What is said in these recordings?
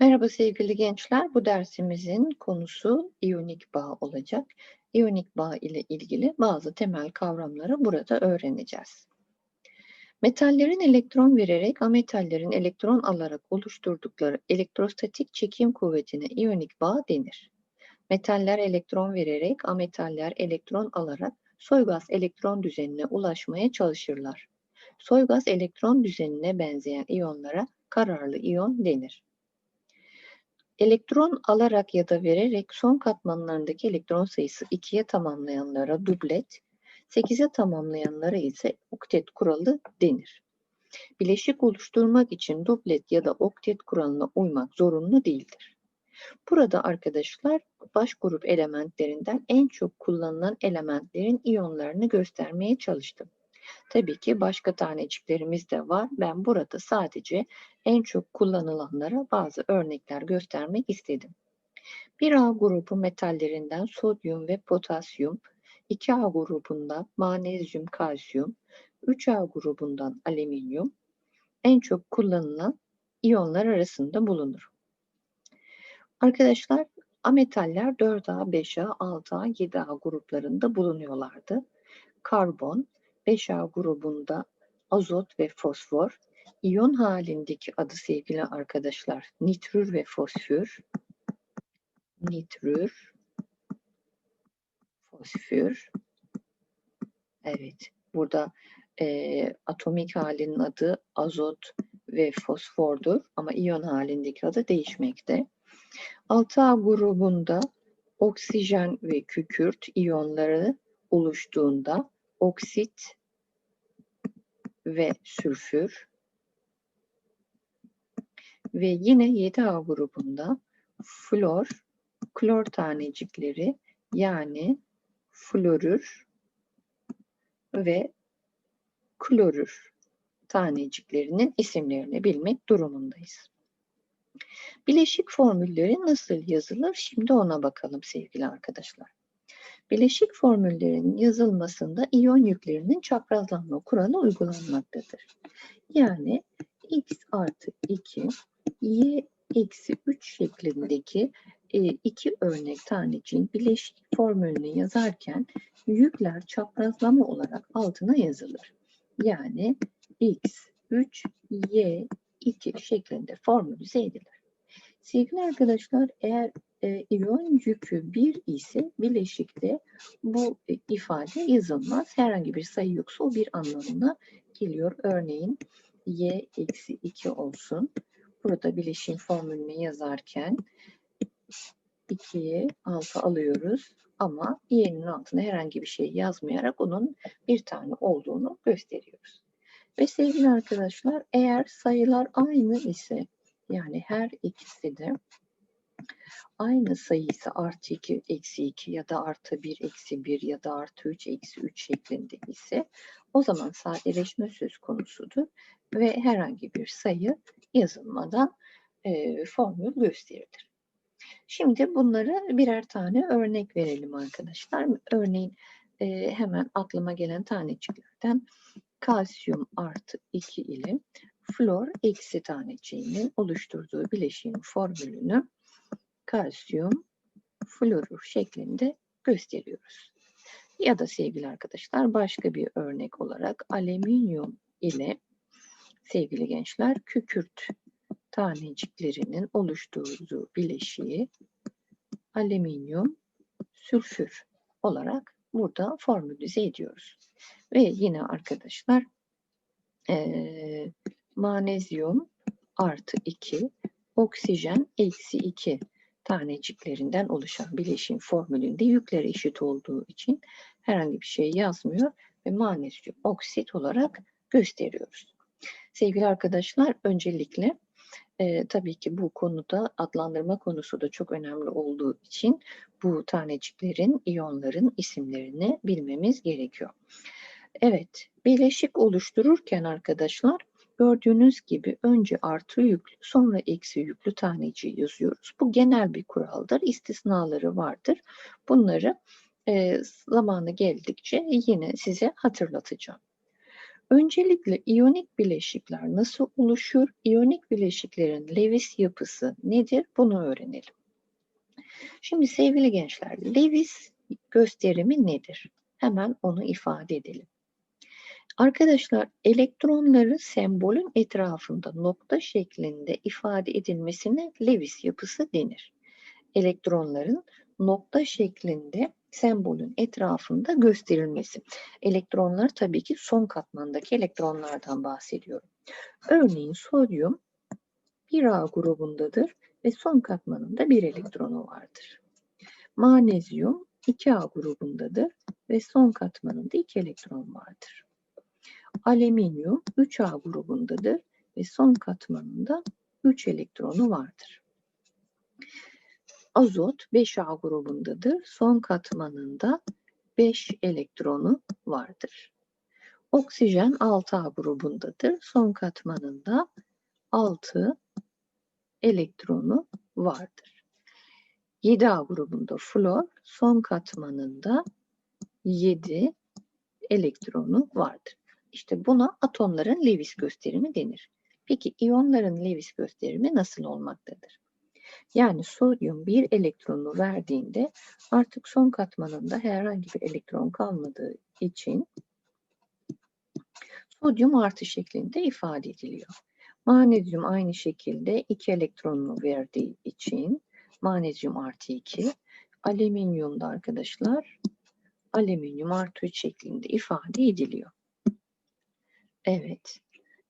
Merhaba sevgili gençler. Bu dersimizin konusu iyonik bağ olacak. İyonik bağ ile ilgili bazı temel kavramları burada öğreneceğiz. Metallerin elektron vererek ametallerin elektron alarak oluşturdukları elektrostatik çekim kuvvetine iyonik bağ denir. Metaller elektron vererek ametaller elektron alarak soygaz elektron düzenine ulaşmaya çalışırlar. Soygaz elektron düzenine benzeyen iyonlara kararlı iyon denir. Elektron alarak ya da vererek son katmanlarındaki elektron sayısı 2'ye tamamlayanlara dublet, 8'e tamamlayanlara ise oktet kuralı denir. Bileşik oluşturmak için dublet ya da oktet kuralına uymak zorunlu değildir. Burada arkadaşlar baş grup elementlerinden en çok kullanılan elementlerin iyonlarını göstermeye çalıştım. Tabii ki başka taneciklerimiz de var. Ben burada sadece en çok kullanılanlara bazı örnekler göstermek istedim. 1A grubu metallerinden sodyum ve potasyum, 2A grubundan manezyum, kalsiyum, 3A grubundan alüminyum en çok kullanılan iyonlar arasında bulunur. Arkadaşlar ametaller 4A, 5A, 6A, 7A gruplarında bulunuyorlardı. Karbon, 5A grubunda azot ve fosfor, iyon halindeki adı sevgili arkadaşlar nitrür ve fosfür, nitrür, fosfür, evet burada e, atomik halinin adı azot ve fosfordur ama iyon halindeki adı değişmekte. 6A grubunda oksijen ve kükürt iyonları oluştuğunda oksit ve sülfür ve yine 7A grubunda flor, klor tanecikleri yani florür ve klorür taneciklerinin isimlerini bilmek durumundayız. Bileşik formülleri nasıl yazılır? Şimdi ona bakalım sevgili arkadaşlar. Bileşik formüllerin yazılmasında iyon yüklerinin çaprazlanma kuralı uygulanmaktadır. Yani x artı 2, y eksi 3 şeklindeki e, iki örnek taneciğin bileşik formülünü yazarken yükler çaprazlama olarak altına yazılır. Yani x 3, y 2 şeklinde formülize edilir. Sevgili arkadaşlar eğer e, iyon yükü 1 ise bileşikte bu e, ifade yazılmaz. Herhangi bir sayı yoksa o bir anlamına geliyor. Örneğin y eksi 2 olsun. Burada bileşim formülünü yazarken 2'ye 6 alıyoruz ama y'nin altına herhangi bir şey yazmayarak onun bir tane olduğunu gösteriyoruz. Ve sevgili arkadaşlar eğer sayılar aynı ise yani her ikisi de aynı sayısı artı 2 eksi 2 ya da artı 1 eksi 1 ya da artı 3 eksi 3 şeklinde ise o zaman sadeleşme söz konusudur ve herhangi bir sayı yazılmadan e, formül gösterilir. Şimdi bunları birer tane örnek verelim arkadaşlar. Örneğin e, hemen aklıma gelen taneciklerden kalsiyum artı 2 ile flor eksi taneciğinin oluşturduğu bileşiğin formülünü kalsiyum florür şeklinde gösteriyoruz. Ya da sevgili arkadaşlar başka bir örnek olarak alüminyum ile sevgili gençler kükürt taneciklerinin oluşturduğu bileşiği alüminyum sülfür olarak burada formülize ediyoruz. Ve yine arkadaşlar e, manezyum artı 2, oksijen eksi 2 taneciklerinden oluşan bileşim formülünde yükleri eşit olduğu için herhangi bir şey yazmıyor ve manezyum oksit olarak gösteriyoruz. Sevgili arkadaşlar öncelikle e, tabii ki bu konuda adlandırma konusu da çok önemli olduğu için bu taneciklerin, iyonların isimlerini bilmemiz gerekiyor. Evet, bileşik oluştururken arkadaşlar gördüğünüz gibi önce artı yüklü sonra eksi yüklü taneciği yazıyoruz. Bu genel bir kuraldır. İstisnaları vardır. Bunları e, zamanı geldikçe yine size hatırlatacağım. Öncelikle iyonik bileşikler nasıl oluşur? İyonik bileşiklerin Lewis yapısı nedir? Bunu öğrenelim. Şimdi sevgili gençler, Lewis gösterimi nedir? Hemen onu ifade edelim. Arkadaşlar elektronları sembolün etrafında nokta şeklinde ifade edilmesine Lewis yapısı denir. Elektronların nokta şeklinde sembolün etrafında gösterilmesi. Elektronlar tabii ki son katmandaki elektronlardan bahsediyorum. Örneğin sodyum 1A grubundadır ve son katmanında bir elektronu vardır. Manezyum 2A grubundadır ve son katmanında 2 elektron vardır. Alüminyum 3A grubundadır ve son katmanında 3 elektronu vardır. Azot 5A grubundadır. Son katmanında 5 elektronu vardır. Oksijen 6A grubundadır. Son katmanında 6 elektronu vardır. 7A grubunda flor, son katmanında 7 elektronu vardır. İşte buna atomların Lewis gösterimi denir. Peki iyonların Lewis gösterimi nasıl olmaktadır? Yani sodyum bir elektronu verdiğinde artık son katmanında herhangi bir elektron kalmadığı için sodyum artı şeklinde ifade ediliyor. Manezyum aynı şekilde iki elektronunu verdiği için manezyum artı 2. Alüminyumda arkadaşlar alüminyum artı 3 şeklinde ifade ediliyor. Evet.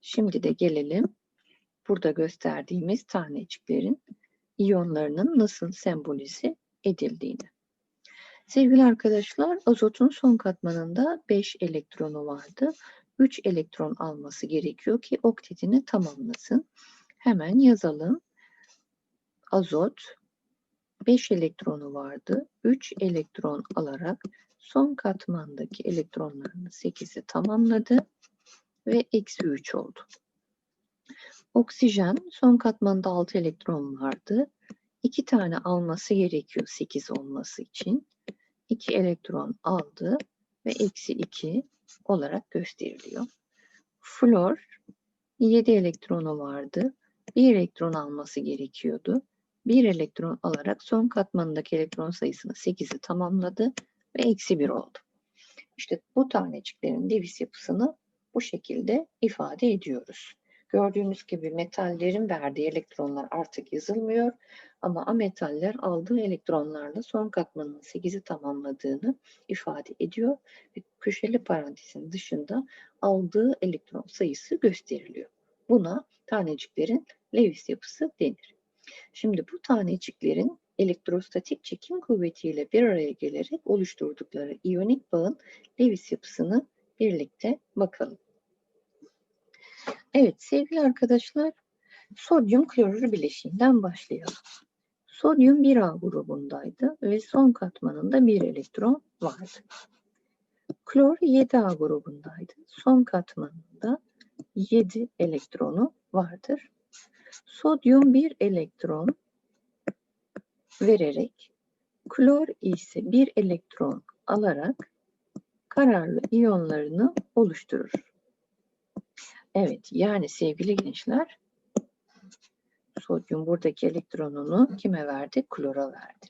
Şimdi de gelelim burada gösterdiğimiz taneciklerin iyonlarının nasıl sembolize edildiğini. Sevgili arkadaşlar, azotun son katmanında 5 elektronu vardı. 3 elektron alması gerekiyor ki oktetini tamamlasın. Hemen yazalım. Azot 5 elektronu vardı. 3 elektron alarak son katmandaki elektronlarını 8'i tamamladı ve eksi 3 oldu. Oksijen son katmanda 6 elektron vardı. 2 tane alması gerekiyor 8 olması için. 2 elektron aldı ve eksi 2 olarak gösteriliyor. Flor 7 elektronu vardı. 1 elektron alması gerekiyordu. 1 elektron alarak son katmanındaki elektron sayısını 8'i tamamladı ve eksi 1 oldu. İşte bu taneciklerin Lewis yapısını bu şekilde ifade ediyoruz. Gördüğünüz gibi metallerin verdiği elektronlar artık yazılmıyor ama ametaller aldığı elektronlarla son katmanın 8'i tamamladığını ifade ediyor ve köşeli parantezin dışında aldığı elektron sayısı gösteriliyor. Buna taneciklerin Lewis yapısı denir. Şimdi bu taneciklerin elektrostatik çekim kuvvetiyle bir araya gelerek oluşturdukları iyonik bağın Lewis yapısını birlikte bakalım. Evet sevgili arkadaşlar sodyum klorür bileşiğinden başlayalım. Sodyum 1A grubundaydı ve son katmanında bir elektron vardı. Klor 7A grubundaydı. Son katmanında 7 elektronu vardır. Sodyum bir elektron vererek klor ise bir elektron alarak kararlı iyonlarını oluşturur. Evet, yani sevgili gençler, sodyum buradaki elektronunu kime verdi? Klora verdi.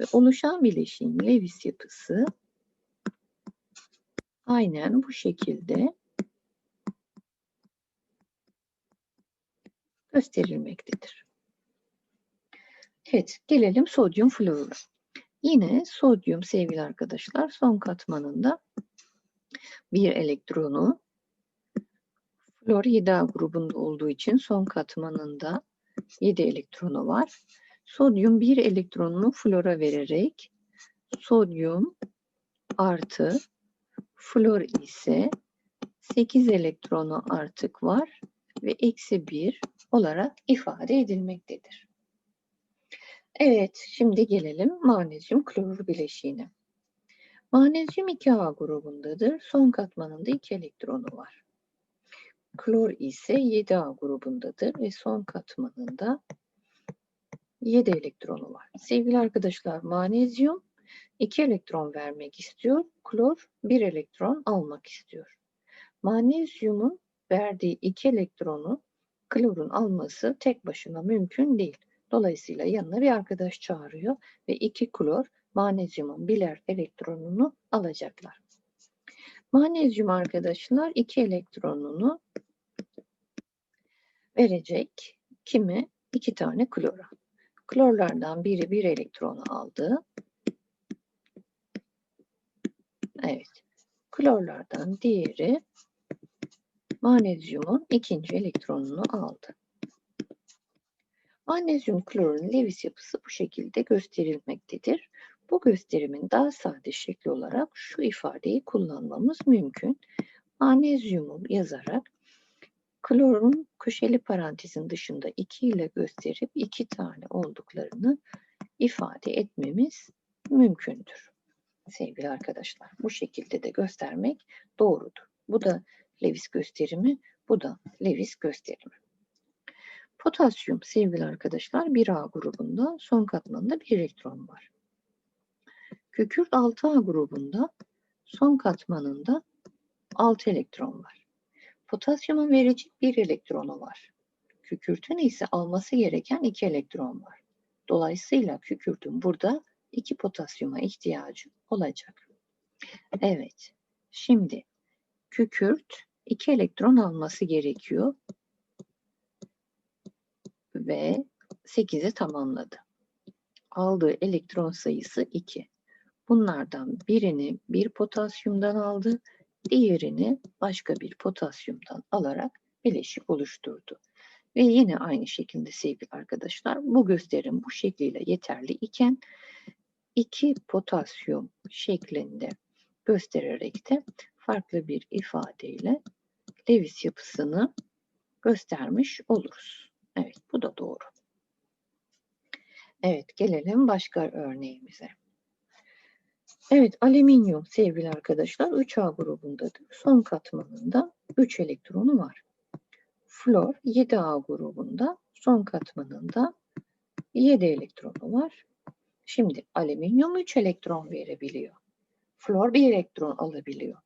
Ve oluşan bileşiğin Lewis yapısı aynen bu şekilde gösterilmektedir. Evet, gelelim sodyum florura. Yine sodyum sevgili arkadaşlar son katmanında bir elektronu Flor 7A grubunda olduğu için son katmanında 7 elektronu var. Sodyum 1 elektronunu flora vererek sodyum artı flor ise 8 elektronu artık var ve eksi 1 olarak ifade edilmektedir. Evet, şimdi gelelim magnezyum klorür bileşiğine. Magnezyum 2A grubundadır. Son katmanında 2 elektronu var. Klor ise 7A grubundadır ve son katmanında 7 elektronu var. Sevgili arkadaşlar manezyum 2 elektron vermek istiyor. Klor 1 elektron almak istiyor. Magnezyumun verdiği iki elektronu klorun alması tek başına mümkün değil. Dolayısıyla yanına bir arkadaş çağırıyor ve iki klor magnezyumun birer elektronunu alacaklar. Magnezyum arkadaşlar iki elektronunu verecek. Kimi? İki tane klora. Klorlardan biri bir elektronu aldı. Evet. Klorlardan diğeri magnezyumun ikinci elektronunu aldı. Magnezyum klorun Lewis yapısı bu şekilde gösterilmektedir. Bu gösterimin daha sade şekli olarak şu ifadeyi kullanmamız mümkün. Magnezyumu yazarak klorun köşeli parantezin dışında 2 ile gösterip 2 tane olduklarını ifade etmemiz mümkündür. Sevgili arkadaşlar bu şekilde de göstermek doğrudur. Bu da Lewis gösterimi, bu da Lewis gösterimi. Potasyum sevgili arkadaşlar 1A grubunda son katmanında bir elektron var. Kükürt 6A grubunda son katmanında 6 elektron var. Potasyumun verecek bir elektronu var. Kükürtün ise alması gereken 2 elektron var. Dolayısıyla kükürtün burada 2 potasyuma ihtiyacı olacak. Evet. Şimdi kükürt 2 elektron alması gerekiyor ve 8'i tamamladı. Aldığı elektron sayısı 2. Bunlardan birini bir potasyumdan aldı, diğerini başka bir potasyumdan alarak bileşik oluşturdu. Ve yine aynı şekilde sevgili arkadaşlar bu gösterim bu şekliyle yeterli iken iki potasyum şeklinde göstererek de farklı bir ifadeyle Lewis yapısını göstermiş oluruz. Evet bu da doğru. Evet gelelim başka örneğimize. Evet alüminyum sevgili arkadaşlar 3A grubundadır. Son katmanında 3 elektronu var. Flor 7A grubunda son katmanında 7 elektronu var. Şimdi alüminyum 3 elektron verebiliyor. Flor 1 elektron alabiliyor.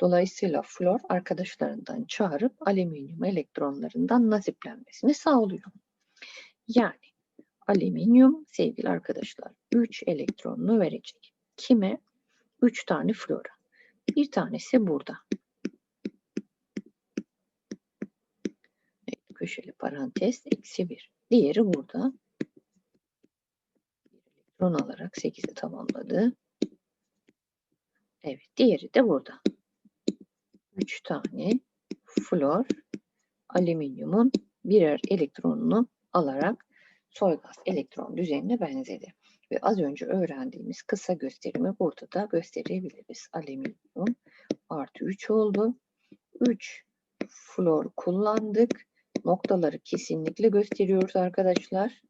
Dolayısıyla flor arkadaşlarından çağırıp alüminyum elektronlarından nasiplenmesini sağlıyor. Yani alüminyum sevgili arkadaşlar 3 elektronunu verecek. Kime? 3 tane flora. Bir tanesi burada. Evet, köşeli parantez eksi 1. Diğeri burada. Elektron alarak 8'i tamamladı. Evet, diğeri de burada. 3 tane flor alüminyumun birer elektronunu alarak soygaz elektron düzenine benzedi. Ve az önce öğrendiğimiz kısa gösterimi burada da gösterebiliriz. Alüminyum artı 3 oldu. 3 flor kullandık. Noktaları kesinlikle gösteriyoruz arkadaşlar.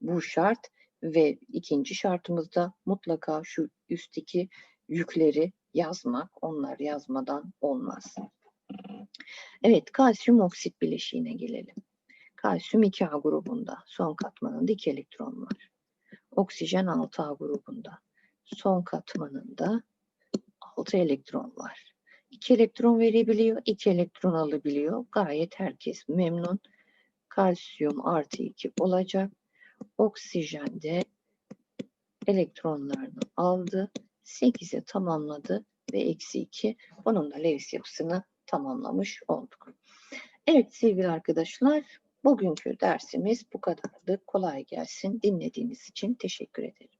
Bu şart ve ikinci şartımızda mutlaka şu üstteki yükleri yazmak, onlar yazmadan olmaz. Evet, kalsiyum oksit bileşiğine gelelim. Kalsiyum 2A grubunda, son katmanında 2 elektron var. Oksijen 6A grubunda, son katmanında 6 elektron var. 2 elektron verebiliyor, 2 elektron alabiliyor. Gayet herkes memnun. Kalsiyum artı 2 olacak. Oksijen de elektronlarını aldı. 8'i tamamladı ve eksi 2 bunun da Lewis yapısını tamamlamış olduk. Evet sevgili arkadaşlar bugünkü dersimiz bu kadardı. Kolay gelsin. Dinlediğiniz için teşekkür ederim.